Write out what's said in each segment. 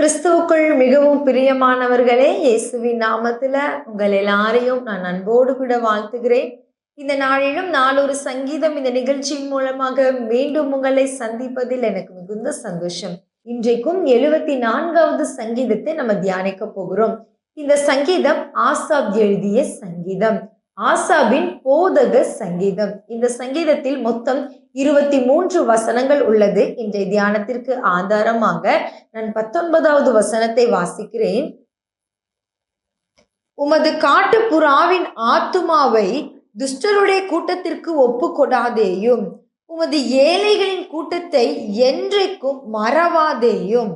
கிறிஸ்துவுக்குள் மிகவும் பிரியமானவர்களே இயேசுவின் நாமத்துல உங்கள் எல்லாரையும் நான் அன்போடு கூட வாழ்த்துகிறேன். இந்த நாளிலும் நாளொரு சங்கீதம் இந்த நிகழ்ச்சியின் மூலமாக மீண்டும் உங்களை சந்திப்பதில் எனக்கு மிகுந்த சந்தோஷம். இன்றைக்கும் எழுபத்தி நான்காவது சங்கீதத்தை நம்ம தியானிக்க போகிறோம். இந்த சங்கீதம் ஆசாப் எழுதிய சங்கீதம். ஆசாபின் போதக சங்கீதம். இந்த சங்கீதத்தில் மொத்தம் இருபத்தி மூன்று வசனங்கள் உள்ளது. இன்றைய தியானத்திற்கு ஆதாரமாக நான் பத்தொன்பதாவது வசனத்தை வாசிக்கிறேன். உமது காட்டு புறாவின் ஆத்துமாவை துஷ்டருடைய கூட்டத்திற்கு ஒப்பு கொடாதேயும் உமது ஏழைகளின் கூட்டத்தை என்றைக்கும் மறவாதேயும்.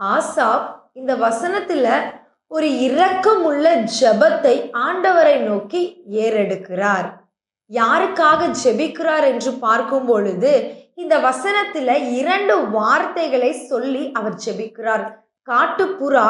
ஆசாப் இந்த வசனத்துல ஒரு இரக்கமுள்ள ஜெபத்தை ஆண்டவரை நோக்கி ஏறெடுக்கிறார். யாருக்காக ஜெபிக்கிறார் என்று பார்க்கும் பொழுது இந்த வசனத்துல இரண்டு வார்த்தைகளை சொல்லி அவர் ஜெபிக்கிறார். காட்டுப்புறா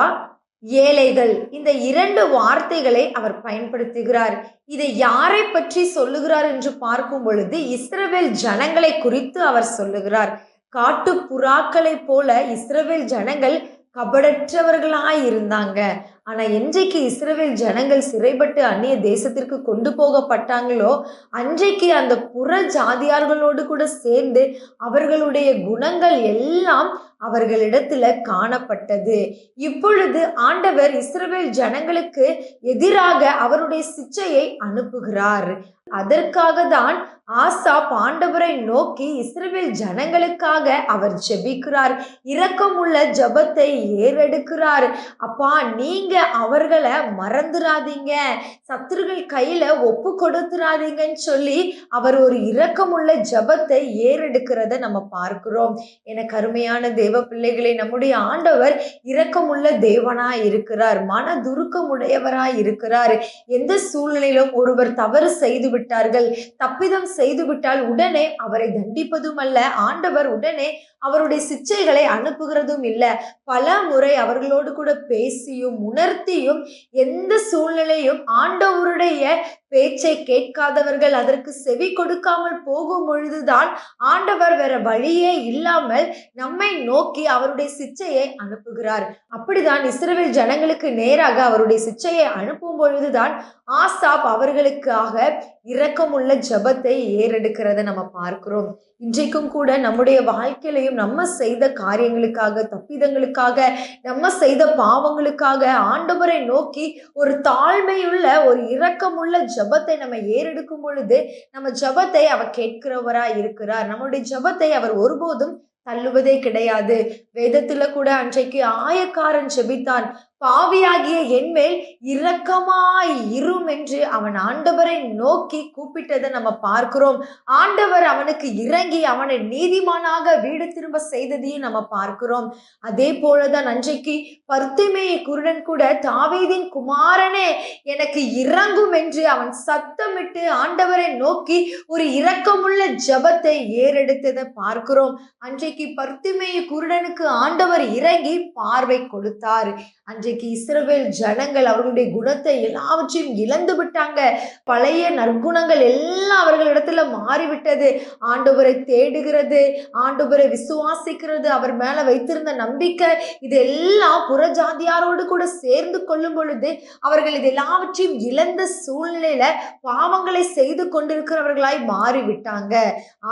ஏழைகள் இந்த இரண்டு வார்த்தைகளை அவர் பயன்படுத்துகிறார். இதை யாரை பற்றி சொல்லுகிறார் என்று பார்க்கும் பொழுது இஸ்ரவேல் ஜனங்களை குறித்து அவர் சொல்லுகிறார். காட்டு புறாக்களைப் போல இஸ்ரவேல் ஜனங்கள் கபடற்றவர்களாய் இருந்தாங்க ஆனா என்றைக்கு இஸ்ரவேல் ஜனங்கள் சிறைப்பட்டு அந்நிய தேசத்திற்கு கொண்டு போகப்பட்டாங்களோ அன்றைக்கு அந்த புற ஜாதியார்களோடு கூட சேர்ந்து அவர்களுடைய குணங்கள் எல்லாம் அவர்களிடத்துல காணப்பட்டது. இப்பொழுது ஆண்டவர் இஸ்ரேல் ஜனங்களுக்கு எதிராக அவருடைய சிச்சையை அனுப்புகிறார். அதற்காக தான் ஆசாப் ஆண்டவரை நோக்கி இஸ்ரேல் ஜனங்களுக்காக அவர் ஜெபிக்கிறார். இரக்கமுள்ள ஜபத்தை ஏறெடுக்கிறார். அப்பா நீங்க அவர்களை மறந்துடாதீங்க சத்துருகள் கையில ஒப்பு கொடுத்துடாதீங்கன்னு சொல்லி அவர் ஒரு இரக்கமுள்ள ஜபத்தை ஏறெடுக்கிறத நம்ம பார்க்கிறோம். என கருமையான தேவ பிள்ளைகளை நம்முடைய ஆண்டவர் இரக்கமுள்ள தேவனா இருக்கிறார். மன துருக்கமுடையவராய் இருக்கிறார். எந்த சூழ்நிலையிலும் ஒருவர் தவறு செய்துவிட்டு விட்டார்கள். தப்பிதம் செய்து விட்டால் உடனே அவரை தண்டிப்பதும் அல்ல ஆண்டவர் உடனே அவருடைய சிச்சைகளை அனுப்புகிறதும் இல்லை. பல முறை அவர்களோடு கூட பேசியும் உணர்த்தியும் எந்த சூழ்நிலையும் ஆண்டவருடைய பேச்சை கேட்காதவர்கள் அதற்கு செவி கொடுக்காமல் போகும் பொழுதுதான் ஆண்டவர் வேற வழியே இல்லாமல் நம்மை நோக்கி அவருடைய சிச்சையை அனுப்புகிறார். அப்படிதான் இஸ்ரேல் ஜனங்களுக்கு நேராக அவருடைய சிச்சையை அனுப்பும் பொழுதுதான் ஆசாப் அவர்களுக்காக இரக்கமுள்ள ஜபத்தை ஏறெடுக்கிறத நம்ம பார்க்கிறோம். இன்றைக்கும் கூட நம்முடைய வாழ்க்கையிலையும் நம்ம செய்த காரியங்களுக்காக தப்பிதங்களுக்காக நம்ம செய்த பாவங்களுக்காக ஆண்டவரை நோக்கி ஒரு தாழ்மையுள்ள ஒரு இரக்கமுள்ள ஜபத்தை நம்ம ஏறெடுக்கும் பொழுது நம்ம ஜபத்தை அவர் கேட்கிறவரா இருக்கிறார். நம்மளுடைய ஜபத்தை அவர் ஒருபோதும் தள்ளுவதே கிடையாது. வேதத்துல கூட அன்றைக்கு ஆயக்காரன் ஜெபித்தான். பாவியாகிய என்மேல் இரக்கமாய் இரும் என்று அவன் ஆண்டவரை நோக்கி கூப்பிட்டதை நம்ம பார்க்கிறோம். ஆண்டவர் அவனுக்கு இறங்கி அவனை நீதிமானாக வீடு திரும்ப செய்ததையும் நம்ம பார்க்கிறோம். அதே போலதான் அன்றைக்கு பர்த்திமேய குருடன் கூட தாவீதின் குமாரனே எனக்கு இறங்கும் என்று அவன் சத்தமிட்டு ஆண்டவரை நோக்கி ஒரு இரக்கமுள்ள ஜபத்தை ஏறெடுத்ததை பார்க்கிறோம். அன்றைக்கு பர்த்திமேய குருடனுக்கு ஆண்டவர் இறங்கி பார்வை கொடுத்தார். அன்றைக்கு இன்றைக்கு இஸ்ரவேல் ஜனங்கள் அவர்களுடைய குணத்தை எல்லாவற்றையும் இழந்து விட்டாங்க. பழைய நற்குணங்கள் எல்லாம் அவர்களிடத்துல மாறிவிட்டது. ஆண்டவரை தேடுகிறது ஆண்டவரை விசுவாசிக்கிறது அவர் மேல வைத்திருந்த நம்பிக்கை இது எல்லாம் புறஜாதியாரோடு கூட சேர்ந்து கொள்ளும் பொழுது அவர்கள் இது எல்லாவற்றையும் இழந்த சூழ்நிலையில பாவங்களை செய்து கொண்டிருக்கிறவர்களாய் மாறிவிட்டாங்க.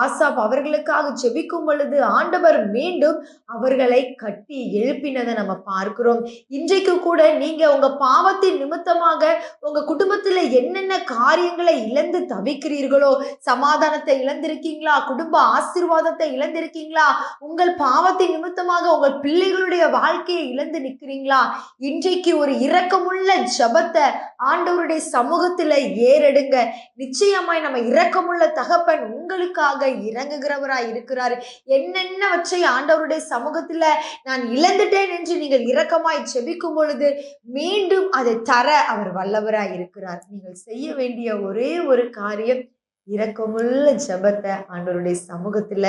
ஆசாப் அவர்களுக்காக ஜெபிக்கும் பொழுது ஆண்டவர் மீண்டும் அவர்களை கட்டி எழுப்பினதை நம்ம பார்க்கிறோம். இன்றைக்கு கூட நீங்க உங்க பாவத்தின் நிமித்தமாக உங்க குடும்பத்துல என்னென்ன காரியங்களை இழந்து தவிக்கிறீர்களோ சமாதானத்தை இழந்திருக்கீங்களா குடும்ப ஆசீர்வாதத்தை இழந்திருக்கீங்களா உங்கள் பாவத்தின் நிமித்தமாக உங்கள் பிள்ளைகளுடைய வாழ்க்கையை இழந்து நிற்கிறீங்களா? இன்றைக்கு ஒரு இரக்கமுள்ள ஜபத்தை ஆண்டவருடைய சமூகத்துல ஏறெடுங்க. நிச்சயமாய் நம்ம இரக்கமுள்ள தகப்பன் உங்களுக்காக இறங்குகிறவராய் இருக்கிறார். என்னென்னவற்றை ஆண்டவருடைய சமூகத்துல நான் இழந்துட்டேன் என்று நீங்கள் இரக்கமாய் செபிக்கும் பொழுது மீண்டும் அதை தர அவர் வல்லவராய் இருக்கிறார். நீங்கள் செய்ய வேண்டிய ஒரே ஒரு காரியம் இரக்கமுள்ள ஜெபத்தை ஆண்டவருடைய சமூகத்துல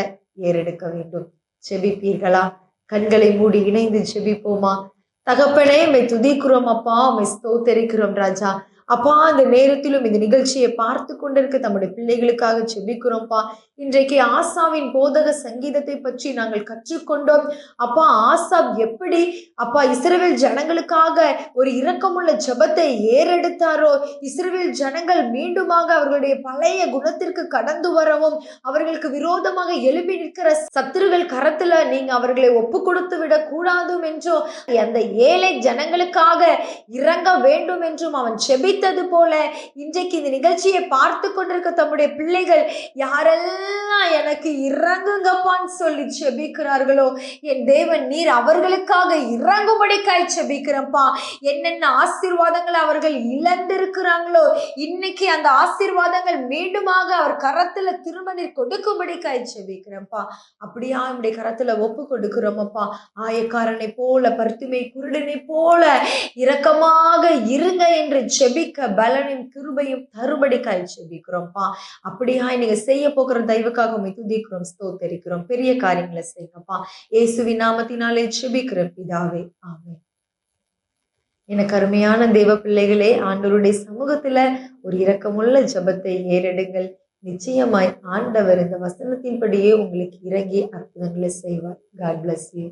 ஏறெடுக்க வேண்டும். செபிப்பீர்களா கண்களை மூடி இணைந்து செபிப்போமா தகப்பனே மை துதிக்கிறோம் அப்பா. மை ஸ்தோத்தரிக்கிறோம் ராஜா. அப்பா அந்த நேரத்திலும் இந்த நிகழ்ச்சியை பார்த்து கொண்டிருக்க தம்முடைய பிள்ளைகளுக்காக செபிக்கிறோம்ப்பா இன்றைக்கு ஆசாவின் போதக சங்கீதத்தை பற்றி நாங்கள் கற்றுக்கொண்டோம். அப்பா ஆசாப் எப்படி அப்பா இஸ்ரேல் ஜனங்களுக்காக ஒரு இரக்கமுள்ள ஜெபத்தை ஏறெடுத்தாரோ இஸ்ரேல் ஜனங்கள் மீண்டுமாக அவர்களுடைய பழைய குணத்திற்கு கடந்து வரவும் அவர்களுக்கு விரோதமாக எழுப்பி நிற்கிற சத்துருகள் கரத்துல நீங்க அவர்களை ஒப்பு கொடுத்து விடக் கூடாதும் என்றோ அந்த ஏழை ஜனங்களுக்காக இறங்க வேண்டும் என்றும் அவன் பிடித்தது போல இன்றைக்கு இந்த நிகழ்ச்சியை பார்த்து கொண்டிருக்க தம்முடைய பிள்ளைகள் யாரெல்லாம் எனக்கு இறங்குங்கப்பான்னு சொல்லி செபிக்கிறார்களோ என் தேவன் நீர் அவர்களுக்காக இறங்கும்படிக்காய் செபிக்கிறப்பா என்னென்ன ஆசீர்வாதங்களை அவர்கள் இழந்திருக்கிறாங்களோ இன்னைக்கு அந்த ஆசீர்வாதங்கள் மீண்டுமாக அவர் கரத்துல திரும்ப நீர் கொடுக்கும்படிக்காய் செபிக்கிறப்பா அப்படியா நம்முடைய கரத்துல ஒப்பு கொடுக்கிறோமப்பா. ஆயக்காரனை போல பருத்துமை குருடனை போல இரக்கமாக இருங்க என்று செபிக்க பலனும் கிருபையும் தருபடிக்காய் செபிக்கிறோம்ப்பா. அப்படியா நீங்க செய்ய போகிற தெய்வக்காக உண்மை துதிக்கிறோம் ஸ்தோத்தரிக்கிறோம். பெரிய காரியங்களை செய்யுங்கப்பா. இயேசுவின் நாமத்தினாலே செபிக்கிற பிதாவே. ஆமே எனக்கு அருமையான தெய்வ பிள்ளைகளே ஆண்டவருடைய சமூகத்துல ஒரு இரக்கமுள்ள ஜபத்தை ஏறெடுங்கள். நிச்சயமாய் ஆண்டவர் இந்த வசனத்தின்படியே உங்களுக்கு இறங்கி அற்புதங்களை செய்வார். God bless you